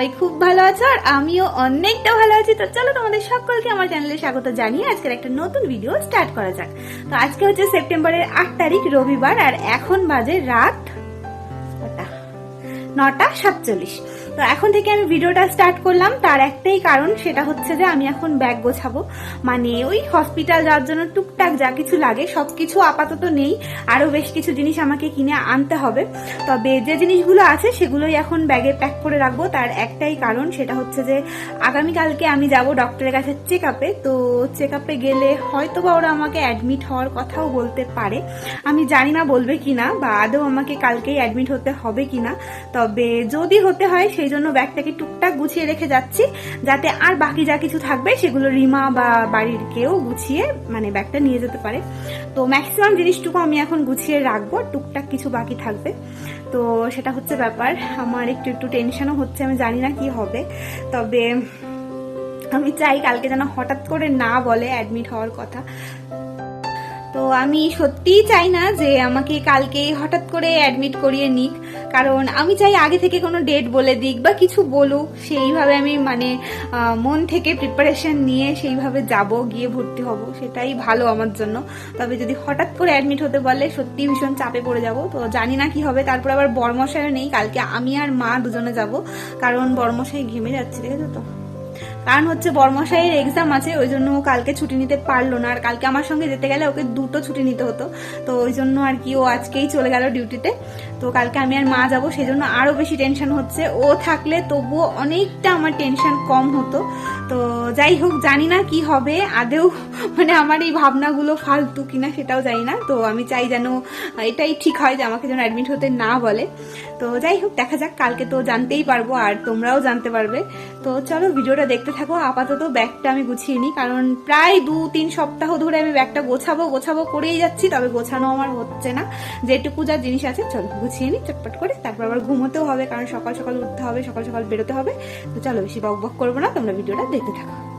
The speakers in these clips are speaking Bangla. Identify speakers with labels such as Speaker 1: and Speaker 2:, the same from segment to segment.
Speaker 1: সবাই খুব ভালো আছো আর আমিও অনেকটা ভালো আছি। তো চলো তোমাদের সকলকে আমার চ্যানেলে স্বাগত জানিয়ে আজকের একটা নতুন ভিডিও স্টার্ট করা যাক। তো আজকে হচ্ছে সেপ্টেম্বরের আট তারিখ, রবিবার, আর এখন বাজে রাত নটা সাতচল্লিশ। তো এখন থেকে আমি ভিডিওটা স্টার্ট করলাম। তার একটাই কারণ সেটা হচ্ছে যে আমি এখন ব্যাগ গোছাবো। মানে ওই হসপিটাল যাওয়ার জন্য টুকটাক যা কিছু লাগে সব কিছু আপাতত নেই। আরও বেশ কিছু জিনিস আমাকে কিনে আনতে হবে। তবে যে জিনিসগুলো আছে, সেগুলোই এখন ব্যাগে প্যাক করে রাখব। তার একটাই কারণ সেটা হচ্ছে যে, আগামীকালকে আমি যাব ডক্টরের কাছে চেক আপে তো চেক আপে গেলে হয়তো বা ওরা আমাকে অ্যাডমিট হওয়ার কথাও বলতে পারে। আমি জানি না বলবে কিনা, বা আদৌ আমাকে কালকেই অ্যাডমিট হতে হবে কিনা। তবে যদি হতে হয়, সেই জন্য ব্যাগটাকে টুকটাক গুছিয়ে রেখে যাচ্ছি, যাতে আর বাকি যা কিছু থাকবে সেগুলো রিমা বা বাড়ির কেউ গুছিয়ে মানে ব্যাগটা নিয়ে যেতে পারে। তো ম্যাক্সিমাম জিনিসটুকু আমি এখন গুছিয়ে রাখব, টুকটাক কিছু বাকি থাকবে। তো সেটা হচ্ছে ব্যাপার, আমার একটু একটু টেনশনও হচ্ছে, আমি জানি না কি হবে। তবে আমি চাই কালকে যেন হঠাৎ করে না বলে অ্যাডমিট হওয়ার কথা। তো আমি সত্যিই চাই না যে আমাকে কালকে হঠাৎ করে অ্যাডমিট করিয়ে নিক। কারণ আমি চাই আগে থেকে কোনো ডেট বলে দিক বা কিছু বলুক। সেইভাবে আমি মানে মন থেকে প্রিপারেশন নিয়ে সেইভাবে যাব, গিয়ে ভর্তি হব। সেটাই ভালো আমার জন্য। তবে যদি হঠাৎ করে অ্যাডমিট হতে বলে সত্যি ভীষণ চাপে পড়ে যাব। তো জানি না কি হবে। তারপর আবার বর্মশাইও নেই। কালকে আমি আর মা দুজনে যাব। কারণ বর্মশাই ঘেমে যাচ্ছে দেখেছ তো। কারণ হচ্ছে বর্মশাইয়ের এক্সাম আছে, ওই জন্য ও কালকে ছুটি নিতে পারল না। আর কালকে আমার সঙ্গে যেতে গেলে ওকে দুটো ছুটি নিতে হতো। তো ওই জন্য আর কি ও আজকেই চলে গেল ডিউটিতে তো কালকে আমি আর মা যাব সেই জন্য আরও বেশি টেনশন হচ্ছে। ও থাকলে তবুও অনেকটা আমার টেনশন কম হতো। তো যাই হোক, জানি না কি হবে। আদেও মানে আমার এই ভাবনাগুলো ফালতু কিনা সেটাও জানি না। তো আমি চাই যেন এটাই ঠিক হয় যে আমাকে যেন অ্যাডমিট হতে না বলে। তো যাই হোক, দেখা যাক, কালকে তো জানতেই পারব আর তোমরাও জানতে পারবে। তো চলো, ভিডিওটা দেখতে থাকো আপাতত ব্যাগটা আমি গুছিয়ে নিই, কারণ প্রায় দু, তিন সপ্তাহ ধরে আমি ব্যাগটা গোছাবো গোছাবো করেই যাচ্ছি, তবে গোছানো আমার হচ্ছে না। যেটুকু যা জিনিস আছে, চলো গুছিয়ে নিই, চটপট করে, তারপর আবার ঘুমোতেও হবে, কারণ সকাল সকাল উঠতে হবে, সকাল সকাল বেরোতে হবে। তো চলো বেশি বক বক করব না, তোমরা ভিডিওটা দেখতে থাকো।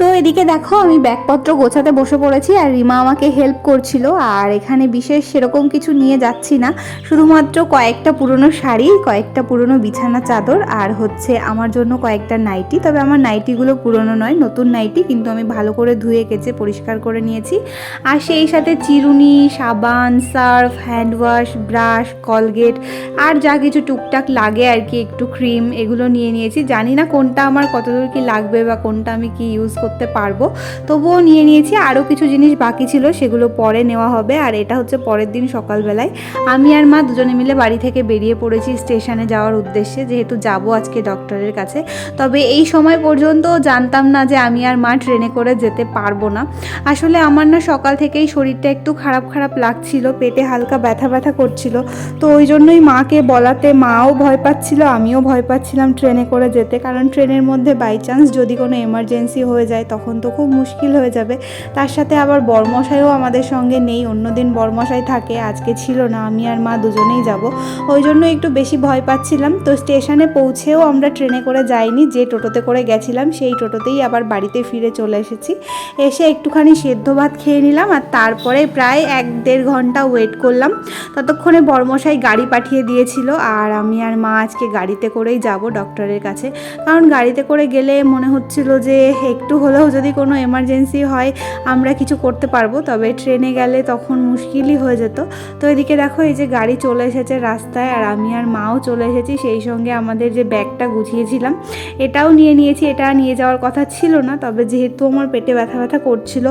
Speaker 1: তো এদিকে দেখো, আমি ব্যাগপত্র গোছাতে বসে পড়েছি আর রিমা আমাকে হেল্প করছিল আর এখানে বিশেষ সেরকম কিছু নিয়ে যাচ্ছি না। শুধুমাত্র কয়েকটা পুরনো শাড়ি, কয়েকটা পুরনো বিছানা চাদর আর হচ্ছে আমার জন্য কয়েকটা নাইটি। তবে আমার নাইটিগুলো পুরনো নয়, নতুন নাইটি কিন্তু আমি ভালো করে ধুয়ে, কেচে, পরিষ্কার করে নিয়েছি। আর সেই সাথে চিরুনি, সাবান, সার্ফ হ্যান্ডওয়াশ ব্রাশ কলগেট আর যা কিছু টুকটাক লাগে আর কি, একটু ক্রিম এগুলো নিয়ে নিয়েছি। জানি না কোনটা আমার কতদূর কি লাগবে বা কোনটা আমি কি ইউজ করতে পারব। তবুও নিয়ে নিয়েছি আরও কিছু জিনিস বাকি ছিল, সেগুলো পরে নেওয়া হবে। আর এটা হচ্ছে পরের দিন সকালবেলায়। আমি আর মা দুজনে মিলে বাড়ি থেকে বেরিয়ে পড়েছি স্টেশনে যাওয়ার উদ্দেশ্যে, যেহেতু যাব আজকে ডক্টরের কাছে। তবে এই সময় পর্যন্ত জানতাম না যে আমি আর মা ট্রেনে করে যেতে পারব না। আসলে আমার না সকাল থেকেই শরীরটা একটু খারাপ খারাপ লাগছিল, পেটে হালকা ব্যথা ব্যথা করছিল। তো ওই জন্যই মাকে বলাতে মাও ভয় পাচ্ছিল, আমিও ভয় পাচ্ছিলাম ট্রেনে করে যেতে। কারণ ট্রেনের মধ্যে বাই চান্স যদি কোনো এমার্জেন্সি হয়ে যায় তখন তো খুব মুশকিল হয়ে যাবে। তার সাথে আবার বর্মশাইও আমাদের সঙ্গে নেই, অন্যদিন বর্মশাই থাকে, আজকে ছিল না, আমি আর মা দুজনেই যাব। ওই জন্য একটু বেশি ভয় পাচ্ছিলাম। তো স্টেশনে পৌঁছেও আমরা ট্রেনে করে যাইনি, যে টোটোতে করে গেছিলাম, সেই টোটোতেই আবার বাড়িতে ফিরে চলে এসেছি। এসে একটুখানি সেদ্ধ ভাত খেয়ে নিলাম, আর তারপরে প্রায় এক দেড় ঘণ্টা ওয়েট করলাম। ততক্ষণে বর্মশাই গাড়ি পাঠিয়ে দিয়েছিল, আর আমি আর মা আজকে গাড়িতে করেই যাব ডক্টরের কাছে। কারণ গাড়িতে করে গেলে মনে হচ্ছিল যে, একটু হলেও যদি কোনো এমার্জেন্সি হয়, আমরা কিছু করতে পারব। তবে ট্রেনে গেলে তখন মুশকিলই হয়ে যেত। তো এদিকে দেখো, এই যে গাড়ি চলে এসেছে রাস্তায়, আর আমি আর মাও চলে এসেছি। সেই সঙ্গে আমাদের যে ব্যাগটা গুছিয়েছিলাম, এটাও নিয়ে নিয়েছি। এটা নিয়ে যাওয়ার কথা ছিল না, তবে যেহেতু আমার পেটে ব্যথা ব্যথা করছিল,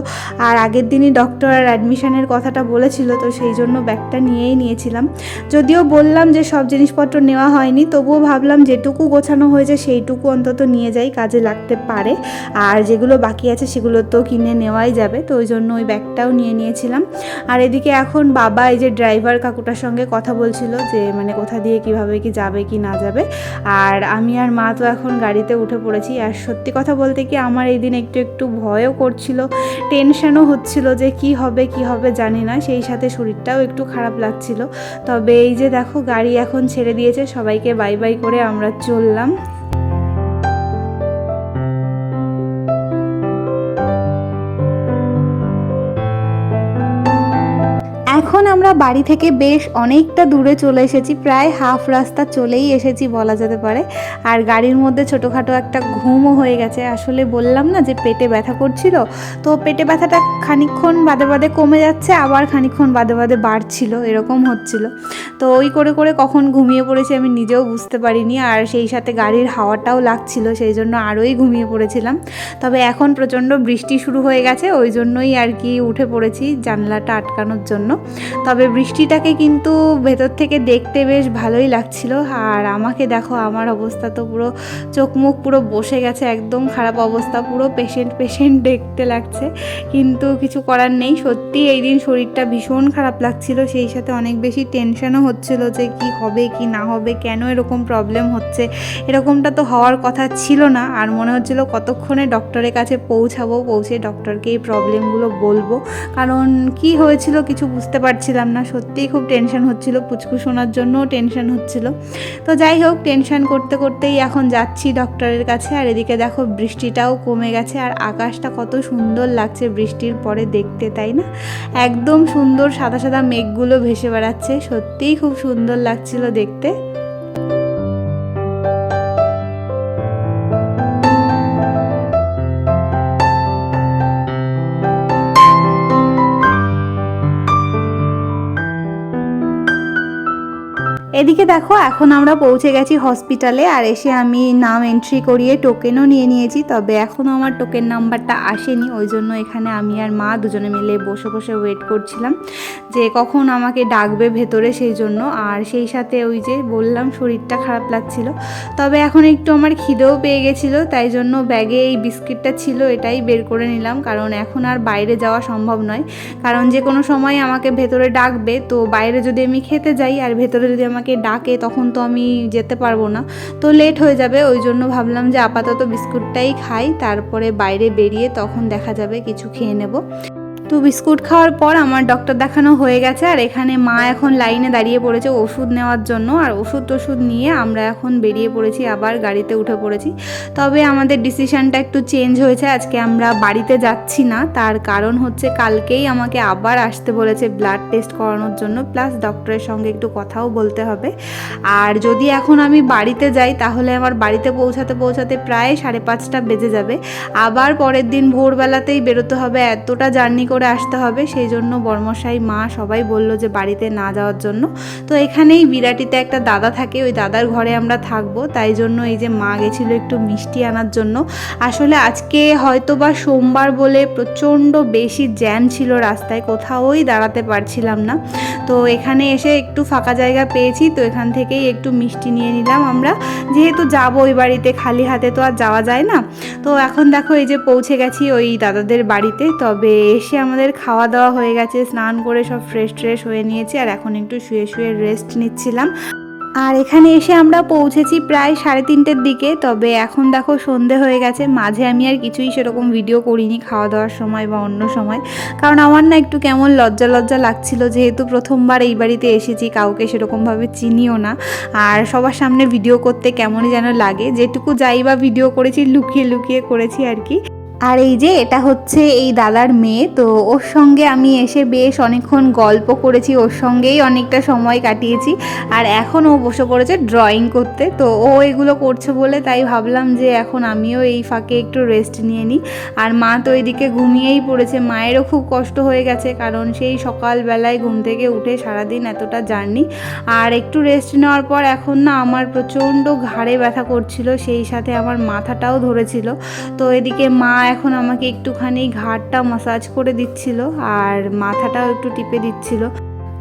Speaker 1: আর আগের দিনই ডক্টর আর অ্যাডমিশনের কথাটা বলেছিল, তো সেই জন্য ব্যাগটা নিয়েই নিয়েছিলাম। যদিও বললাম যে সব জিনিসপত্র নেওয়া হয়নি, তবুও ভাবলাম যেটুকু গোছানো হয়েছে সেইটুকু অন্তত নিয়ে যাই, কাজে লাগতে পারে। আর যেগুলো বাকি আছে সেগুলো তো কিনে নেওয়াই যাবে, তো ওই জন্য ওই ব্যাগটাও নিয়ে নিয়েছিলাম। আর এদিকে এখন বাবা এই যে ড্রাইভার কাকুটার সঙ্গে কথা বলছিল যে মানে কোথা দিয়ে কীভাবে কি যাবে কি না যাবে। আর আমি আর মা তো এখন গাড়িতে উঠে পড়েছি। আর সত্যি কথা বলতে কি আমার এই দিন একটু একটু ভয়ও করছিল টেনশনও হচ্ছিল যে কি হবে কি হবে জানি না। সেই সাথে শরীরটাও একটু খারাপ লাগছিল। তবে এই যে দেখো, গাড়ি এখন ছেড়ে দিয়েছে, সবাইকে বাই বাই করে আমরা চললাম। আমরা বাড়ি থেকে বেশ অনেকটা দূরে চলে এসেছি, প্রায় হাফ রাস্তা চলেই এসেছি বলা যেতে পারে। আর গাড়ির মধ্যে ছোটোখাটো একটা ঘুমও হয়ে গেছে। আসলে বললাম না যে পেটে ব্যথা করছিল, তো পেটে ব্যথাটা খানিকক্ষণ বাদে বাদে কমে যাচ্ছে, আবার খানিকক্ষণ বাদে বাদে বাড়ছিল, এরকম হচ্ছিল। তো ওই করে করে কখন ঘুমিয়ে পড়েছি আমি নিজেও বুঝতে পারিনি, আর সেই সাথে গাড়ির হাওয়াটাও লাগছিল, সেই জন্য আরোই ঘুমিয়ে পড়েছিলাম। তবে এখন প্রচণ্ড বৃষ্টি শুরু হয়ে গেছে, ওই জন্যই আর কি উঠে পড়েছি জানলাটা আটকানোর জন্য। তবে বৃষ্টিটাকে কিন্তু ভেতর থেকে দেখতে বেশ ভালোই লাগছিল। আর আমাকে দেখো, আমার অবস্থা তো পুরো চোখ মুখ পুরো বসে গেছে, একদম খারাপ অবস্থা, পুরো পেশেন্ট পেশেন্ট দেখতে লাগছে। কিন্তু কিছু করার নেই, সত্যি এই দিন শরীরটা ভীষণ খারাপ লাগছিল। সেই সাথে অনেক বেশি টেনশনও হচ্ছিল যে কি হবে, কি না হবে, কেন এরকম প্রবলেম হচ্ছে? এরকমটা তো হওয়ার কথা ছিল না। আর মনে হচ্ছিল কতক্ষণে ডক্টরের কাছে পৌঁছাবো, পৌঁছে ডক্টরকে এই প্রবলেমগুলো বলব। কারণ কি হয়েছিল কিছু বুঝতে পারছিলাম না সত্যিই খুব টেনশন হচ্ছিল, পুচকু শোনার জন্যও টেনশন হচ্ছিল। তো যাই হোক টেনশন করতে করতেই এখন যাচ্ছি ডক্টরের কাছে, আর এদিকে দেখো বৃষ্টিটাও কমে গেছে, আর আকাশটা কত সুন্দর লাগছে বৃষ্টির পরে দেখতে, তাই না? একদম সুন্দর সাদা সাদা মেঘগুলো ভেসে বেড়াচ্ছে, সত্যিই খুব সুন্দর লাগছিল দেখতে। এদিকে দেখো, এখন আমরা পৌঁছে গেছি হসপিটালে আর এসে আমি নাম এন্ট্রি করিয়ে টোকেনও নিয়ে নিয়েছি, তবে এখনও আমার টোকেন নাম্বারটা আসেনি, ওই জন্য এখানে আমি আর মা দুজনে মিলে বসে বসে ওয়েট করছিলাম, যে কখন আমাকে ডাকবে ভেতরে সেই জন্য, আর সেই সাথে ওই যে বললাম শরীরটা খারাপ লাগছিল, তবে এখন একটু আমার খিদেও পেয়ে গেছিল, তাই জন্য ব্যাগে এই বিস্কিটটা ছিল, এটাই বের করে নিলাম, কারণ এখন আর বাইরে যাওয়া সম্ভব নয়, কারণ যে কোনো সময় আমাকে ভেতরে ডাকবে, তো বাইরে যদি আমি খেতে যাই, আর ভেতরে যদি আমাকে ডাকে, তখন তো আমি যেতে পারব না। তো লেট হয়ে যাবে, ওই জন্য ভাবলাম যে আপাতত বিস্কুটটাই খাই, তারপরে বাইরে বেরিয়ে তখন দেখা যাবে, কিছু খেয়ে নেব। তো বিস্কুট খাওয়ার পর আমার ডক্টর দেখানো হয়ে গেছে, আর এখানে মা এখন লাইনে দাঁড়িয়ে পড়েছে ওষুধ নেওয়ার জন্য, আর ওষুধ টষুধ নিয়ে আমরা এখন বেরিয়ে পড়েছি, আবার গাড়িতে উঠে পড়েছি। তবে আমাদের ডিসিশনটা একটু চেঞ্জ হয়েছে, আজকে আমরা বাড়িতে যাচ্ছি না, তার কারণ হচ্ছে কালকেই আমাকে আবার আসতে বলেছে ব্লাড টেস্ট করানোর জন্য প্লাস ডক্টরের সঙ্গে একটু কথাও বলতে হবে। আর যদি এখন আমি বাড়িতে যাই, তাহলে আমার বাড়িতে পৌঁছাতে পৌঁছাতে প্রায় সাড়ে পাঁচটা বেজে যাবে। আবার পরের দিন ভোরবেলাতেই বেরোতে হবে, এতটা জার্নি করে আসতে হবে। সেই জন্য বর্মশাই, মা সবাই বলল যে বাড়িতে না যাওয়ার জন্য। তো এখানেই বিরাটিতে একটা দাদা থাকে, ওই দাদার ঘরে আমরা থাকব। তাই জন্য এই যে মা গেছিল একটু মিষ্টি আনার জন্য। আসলে আজকে হয়তো বা সোমবার বলে প্রচণ্ড বেশি জ্যাম ছিল রাস্তায়, কোথাওই দাঁড়াতে পারছিলাম না। তো এখানে এসে একটু ফাঁকা জায়গা পেয়েছি, তো এখান থেকেই একটু মিষ্টি নিয়ে নিলাম আমরা। যেহেতু যাব ওই বাড়িতে, খালি হাতে তো আর যাওয়া যায় না। তো এখন দেখো এই যে পৌঁছে গেছি ওই দাদাদের বাড়িতে। তবে এসে আমাদের খাওয়া দাওয়া হয়ে গেছে, স্নান করে সব ফ্রেশ ট্রেশ হয়ে নিয়েছি আর এখন একটু শুয়ে শুয়ে রেস্ট নিচ্ছিলাম। আর এখানে এসে আমরা পৌঁছেছি প্রায় সাড়ে তিনটের দিকে, তবে এখন দেখো সন্ধে হয়ে গেছে, মাঝে আমি আর কিছুই সেরকম ভিডিও করিনি খাওয়া দাওয়ার সময় বা অন্য সময়। কারণ আমার না একটু কেমন লজ্জা লজ্জা লাগছিল, যেহেতু প্রথমবার এই বাড়িতে এসেছি, কাউকে সেরকমভাবে চিনিও না। আর সবার সামনে ভিডিও করতে কেমনই যেন লাগে, যেটুকু যাই বা ভিডিও করেছি, লুকিয়ে লুকিয়ে করেছি আর কি। আর এই যে এটা হচ্ছে এই দাদার মেয়ে, তো ওর সঙ্গে আমি এসে বেশ অনেকক্ষণ গল্প করেছি, ওর সঙ্গেই অনেকটা সময় কাটিয়েছি। আর এখন ও বসে পড়েছে ড্রয়িং করতে, তো ও এগুলো করছে বলে তাই ভাবলাম যে এখন আমিও এই ফাঁকে একটু রেস্ট নিয়ে নিই। আর মা তো এদিকে ঘুমিয়েই পড়েছে, মায়েরও খুব কষ্ট হয়ে গেছে, কারণ সেই সকালবেলায় ঘুম থেকে উঠে সারাদিন এতটা জার্নি। আর একটু রেস্ট নেওয়ার পর এখন না আমার প্রচণ্ড ঘাড়ে ব্যথা করছিল, সেই সাথে আমার মাথাটাও ধরেছিল। তো এদিকে মা এখন আমাকে একটুখানি ঘাড়টা মাসাজ করে দিচ্ছিল আর মাথাটাও একটু টিপে দিচ্ছিল।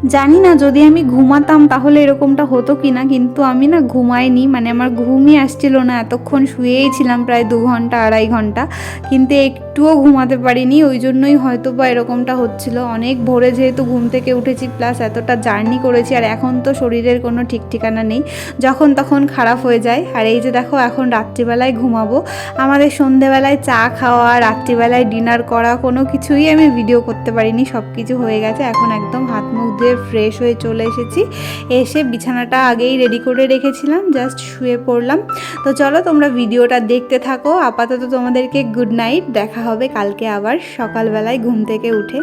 Speaker 1: জানি না যদি আমি ঘুমাতাম তাহলে এরকমটা হতো কি না কিন্তু আমি না ঘুমাইনি মানে আমার ঘুমই আসছিল না। এতক্ষণ শুয়েই ছিলাম প্রায় দু ঘণ্টা, আড়াই ঘণ্টা। কিন্তু একটুও ঘুমাতে পারিনি, ওই জন্যই হয়তো বা এরকমটা হচ্ছিল। অনেক ভোরে যেহেতু ঘুম থেকে উঠেছি প্লাস এতটা জার্নি করেছি, আর এখন তো শরীরের কোনো ঠিক ঠিকানা নেই। যখন তখন খারাপ হয়ে যায়। আর এই যে দেখো, এখন রাত্রিবেলায় ঘুমাবো। আমাদের সন্ধেবেলায় চা খাওয়া, রাত্রিবেলায় ডিনার করা, কোনো কিছুই আমি ভিডিও করতে পারিনি সব কিছু হয়ে গেছে। এখন একদম হাত মুখ ধুয়ে ফ্রেশ হয়ে চলে এসেছি। এসে বিছানাটা আগেই রেডি করে রেখেছিলাম জাস্ট শুয়ে পড়লাম। তো চলো তোমরা ভিডিওটা দেখতে থাকো। আপাতত তোমাদেরকে গুড নাইট দেখা হবে কালকে আবার সকালবেলায় ঘুম থেকে উঠে।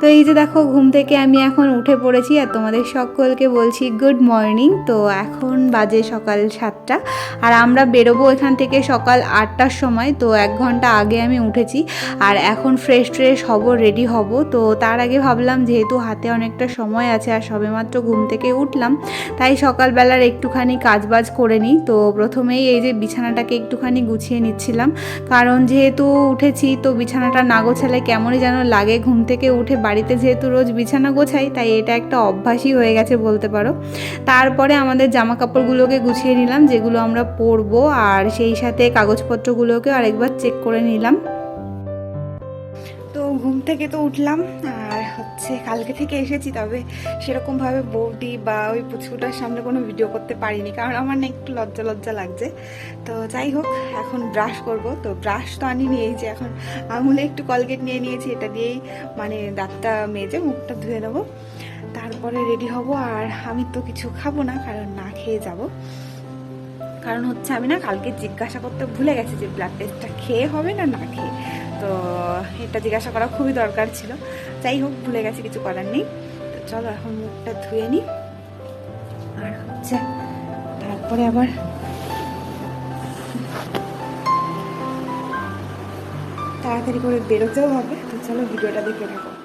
Speaker 1: তো এই যে দেখো, ঘুম থেকে আমি এখন উঠে পড়েছি আর তোমাদের সকলকে বলছি গুড মর্নিং তো এখন বাজে সকাল সাতটা আর আমরা বেরোবো এখান থেকে সকাল আটটার সময়। তো এক ঘণ্টা আগে আমি উঠেছি আর এখন ফ্রেশ ট্রেশ হব রেডি হব। তো তার আগে ভাবলাম যেহেতু হাতে অনেকটা সময় আছে আর সবেমাত্র ঘুম থেকে উঠলাম, তাই সকালবেলার একটুখানি কাজবাজ করে নিই। তো প্রথমেই এই যে বিছানাটাকে একটুখানি গুছিয়ে নিচ্ছিলাম। কারণ যেহেতু উঠেছি তো বিছানাটা না গোছালে কেমনই যেন লাগে। ঘুম থেকে উঠে বাড়িতে যেহেতু রোজ বিছানা গোছাই, তাই এটা একটা অভ্যাসই হয়ে গেছে বলতে পারো। তারপরে আমাদের জামা কাপড়গুলোকে গুছিয়ে নিলাম, যেগুলো আমরা পরবো, আর সেই সাথে কাগজপত্রগুলোকে আরেকবার চেক করে নিলাম। তো ঘুম থেকে তো উঠলাম হচ্ছে কালকে থেকে এসেছি, তবে সেরকমভাবে বৌদি বা ওই পুচকুটার সামনে কোনো ভিডিও করতে পারিনি, কারণ আমার না একটু লজ্জা লজ্জা লাগছে। তো যাই হোক, এখন ব্রাশ করব। তো ব্রাশ তো আনি এই যে এখন আঙুলে একটু কলগেট নিয়ে নিয়েছি, এটা দিয়েই মানে দাঁতটা মেজে মুখটা ধুয়ে নেব। তারপরে রেডি হব, আর আমি তো কিছু খাব না, কারণ না খেয়ে যাব। কারণ হচ্ছে আমি না কালকে জিজ্ঞাসা করতে ভুলে গেছি যে ব্লাড টেস্টটা খেয়ে হবে না না খেয়ে। তো এটা জিজ্ঞাসা করা খুবই দরকার ছিল। যাই হোক, ভুলে গেছি, কিছু করার নেই। তো চলো এখন মুখটা ধুয়ে নিই আর হচ্ছে তারপরে আবার তাড়াতাড়ি করে বেরোতেও হবে। তো চলো ভিডিওটা দেখে থাকো।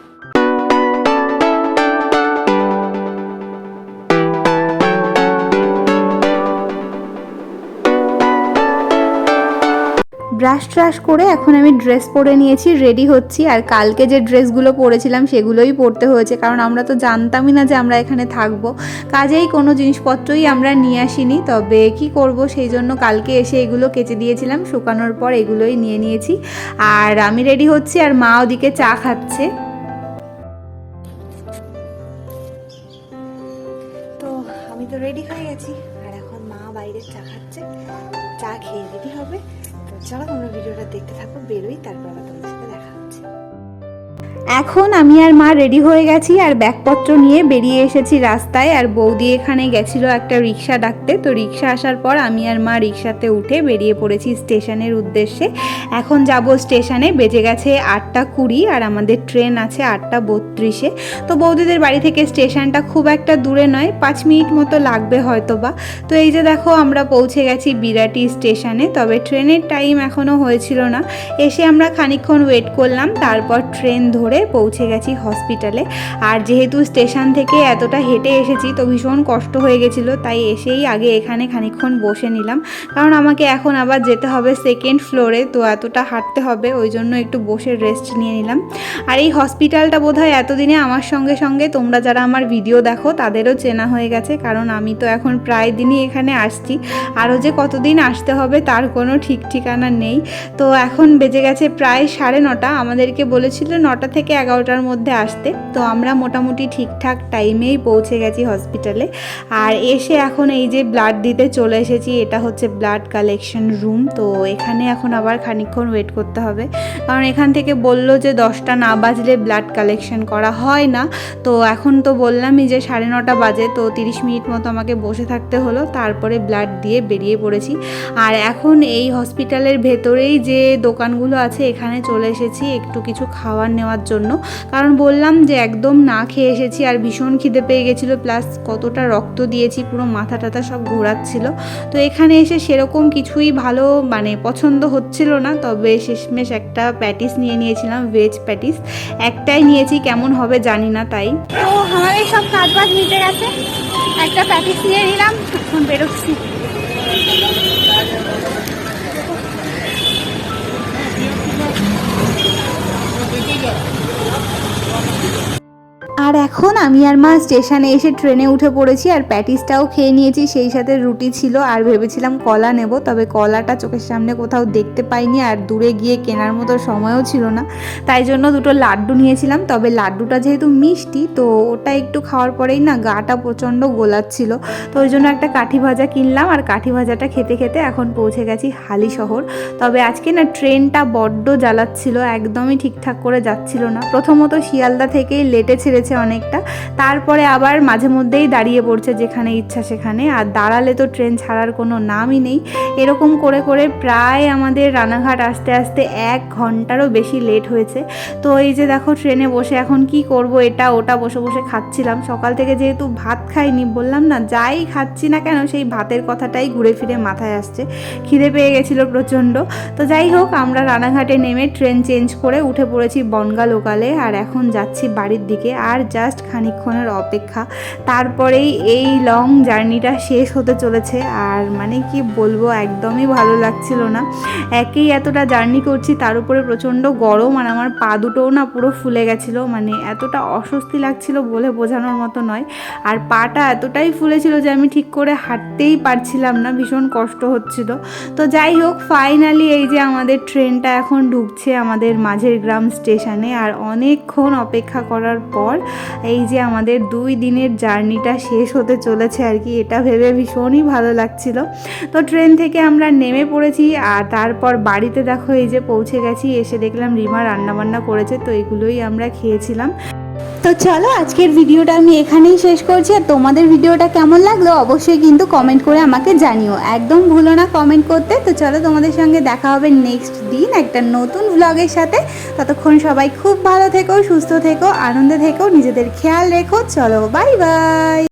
Speaker 1: ব্রাশ ট্রাশ করে এখন আমি ড্রেস পরে নিয়েছি রেডি হচ্ছি। আর কালকে যে ড্রেসগুলো পরেছিলাম সেগুলোই পরতে হয়েছে, কারণ আমরা তো জানতামই না যে আমরা এখানে থাকব। কাজেই কোনো জিনিসপত্রই আমরা নিয়ে আসিনি, তবে কি করব সেই জন্য কালকে এসে এগুলো কেচে দিয়েছিলাম, শুকানোর পর এগুলোই নিয়ে নিয়েছি। আর আমি রেডি হচ্ছি, আর মা ওদিকে চা খাচ্ছে। তো আমি তো রেডি হয়ে গেছি। চলো তোমরা ভিডিওটা দেখতে থাকো বেরোই তারপর আবার তোমাদের সাথে দেখা হচ্ছে। এখন আমি আর মা রেডি হয়ে গেছি আর ব্যাগপত্র নিয়ে বেরিয়ে এসেছি রাস্তায়। আর বৌদি এখানে গেছিল একটা রিক্সা ডাকতে। তো রিক্সা আসার পর আমি আর মা রিক্সাতে উঠে বেরিয়ে পড়েছি স্টেশনের উদ্দেশ্যে। এখন যাব স্টেশনে। বেজে গেছে আটটা কুড়ি আর আমাদের ট্রেন আছে আটটা বত্রিশে। তো বৌদিদের বাড়ি থেকে স্টেশনটা খুব একটা দূরে নয়, পাঁচ মিনিট মতো লাগবে হয়তো বা তো এই যে দেখো, আমরা পৌঁছে গেছি বিরাটি স্টেশনে। তবে ট্রেনের টাইম এখনও হয়েছিল না। এসে আমরা খানিকক্ষণ ওয়েট করলাম। তারপর ট্রেন ধরে পৌঁছে গেছি হসপিটালে আর যেহেতু স্টেশন থেকে এতটা হেঁটে এসেছি, তো ভীষণ কষ্ট হয়ে গেছিল, তাই এসেই আগে এখানে খানিকক্ষণ বসে নিলাম। কারণ আমাকে এখন আবার যেতে হবে সেকেন্ড ফ্লোরে তো এতটা হাঁটতে হবে, ওই জন্য একটু বসে রেস্ট নিয়ে নিলাম। আর এই হসপিটালটা বোধহয় এতদিনে আমার সঙ্গে সঙ্গে, তোমরা যারা আমার ভিডিও দেখো, তাদেরও চেনা হয়ে গেছে, কারণ আমি তো এখন প্রায় দিনই এখানে আসছি। আরও যে কতদিন আসতে হবে, তার কোনো ঠিক ঠিকানা নেই। তো এখন বেজে গেছে প্রায় সাড়ে নটা, আমাদেরকে বলেছিল নটা থেকে এগারোটার মধ্যে আসতে। তো আমরা মোটামুটি ঠিকঠাক টাইমেই পৌঁছে গেছি হসপিটালে। আর এসে এখন এই যে ব্লাড দিতে চলে এসেছি, এটা হচ্ছে ব্লাড কালেকশন রুম। তো এখানে এখন আবার খানিকক্ষণ ওয়েট করতে হবে। কারণ এখান থেকে বলল যে দশটা না বাজলে ব্লাড কালেকশন করা হয় না। তো এখন তো বললামই যে সাড়ে নটা বাজে, তো তিরিশ মিনিট মতো আমাকে বসে থাকতে হলো। তারপরে ব্লাড দিয়ে বেরিয়ে পড়েছি। আর এখন এই হসপিটালের ভেতরেই যে দোকানগুলো আছে, এখানে চলে এসেছি। একটু কিছু খাওয়ার নেওয়ার জন্য। কারণ বললাম যে একদম না খেয়ে এসেছি আর ভীষণ খিদে পেয়ে গেছিল প্লাস কতটা রক্ত দিয়েছি, পুরো মাথা টাথা সব ঘোরাচ্ছিল। তো এখানে এসে সেরকম কিছুই ভালো মানে পছন্দ হচ্ছিল না, তবে শেষমেশ একটা প্যাটিস নিয়ে নিয়েছিলাম ভেজ প্যাটিস একটাই নিয়েছি, কেমন হবে জানি না তাই। তো এই সব কাজ বাজ নিতে গেছে। একটা প্যাটিস নিয়ে নিলাম, এখন বেরোচ্ছি। আর এখন আমি আর মা স্টেশনে এসে ট্রেনে উঠে পড়েছি আর প্যাটিসটাও খেয়ে নিয়েছি, সেই সাথে রুটি ছিল আর ভেবেছিলাম কলা নেব, তবে কলাটা চোখের সামনে কোথাও দেখতে পাইনি আর দূরে গিয়ে কেনার মতো সময়ও ছিল না। তাই জন্য দুটো লাড্ডু নিয়েছিলাম, তবে লাড্ডুটা যেহেতু মিষ্টি, তো ওটা একটু খাওয়ার পরেই না গাটা প্রচণ্ড গোলাচ্ছিল। তো ওই জন্য একটা কাঠি ভাজা কিনলাম আর কাঠি ভাজাটা খেতে খেতে এখন পৌঁছে গেছি হালি শহর। তবে আজকে না ট্রেনটা বড্ড জ্বালাচ্ছিল, একদমই ঠিকঠাক করে যাচ্ছিল না। প্রথমত শিয়ালদা থেকেই লেটে ছেড়েছে অনেক অনেকটা। তারপরে আবার মাঝে মধ্যেই দাঁড়িয়ে পড়ছে যেখানে ইচ্ছা সেখানে। আর দাঁড়ালে তো ট্রেন ছাড়ার কোনো নামই নেই। এরকম করে করে প্রায় আমাদের রানাঘাট আসতে আসতে এক ঘন্টারও বেশি লেট হয়েছে। তো এই যে দেখো ট্রেনে বসে এখন কি করব এটা ওটা বসে বসে খাচ্ছিলাম। সকাল থেকে যেহেতু ভাত খাইনি, বললাম না যাই খাচ্ছি না কেন সেই ভাতের কথাটাই ঘুরে ফিরে মাথায় আসছে। খিদে পেয়ে গেছিল প্রচণ্ড। তো যাই হোক, আমরা রানাঘাটে নেমে ট্রেন চেঞ্জ করে উঠে পড়েছি বনগা লোকালে। আর এখন যাচ্ছি বাড়ির দিকে। আর জাস্ট খানিকক্ষণের অপেক্ষা। তারপরেই এই লং জার্নিটা শেষ হতে চলেছে। আর মানে কি বলব, একদমই ভালো লাগছিল না। একেই এতটা জার্নি করছি, তার উপরে প্রচণ্ড গরম আর আমার পা দুটোও না পুরো ফুলে গেছিল। মানে এতটা অস্বস্তি লাগছিল বলে বোঝানোর মতো নয়। আর পাটা এতটাই ফুলেছিল যে আমি ঠিক করে হাঁটতেই পারছিলাম না, ভীষণ কষ্ট হচ্ছিল। তো যাই হোক ফাইনালি এই যে আমাদের ট্রেনটা এখন ঢুকছে আমাদের মাঝের গ্রাম স্টেশনে। আর অনেকক্ষণ অপেক্ষা করার পর এই যে আমাদের দুই দিনের জার্নিটা শেষ হতে চলেছে আর কি, এটা ভেবে ভীষণই ভালো লাগছিল। তো ট্রেন থেকে আমরা নেমে পড়েছি আর তারপর বাড়িতে দেখো এই যে পৌঁছে গেছি, এসে দেখলাম রিমা রান্নাবান্না করেছে, তো এগুলোই আমরা খেয়েছিলাম। তো চলো, আজকের ভিডিওটা আমি এখানেই শেষ করছি। আর তোমাদের ভিডিওটা কেমন লাগল অবশ্যই কিন্তু কমেন্ট করে আমাকে জানিও। একদম ভুলো না কমেন্ট করতে। তো চলো, তোমাদের সঙ্গে দেখা হবে নেক্সট দিন একটা নতুন ব্লগের সাথে। ততক্ষণ সবাই খুব ভালো থেকো, সুস্থ থেকো, আনন্দে থেকো, নিজেদের খেয়াল রেখো। চলো বাই বাই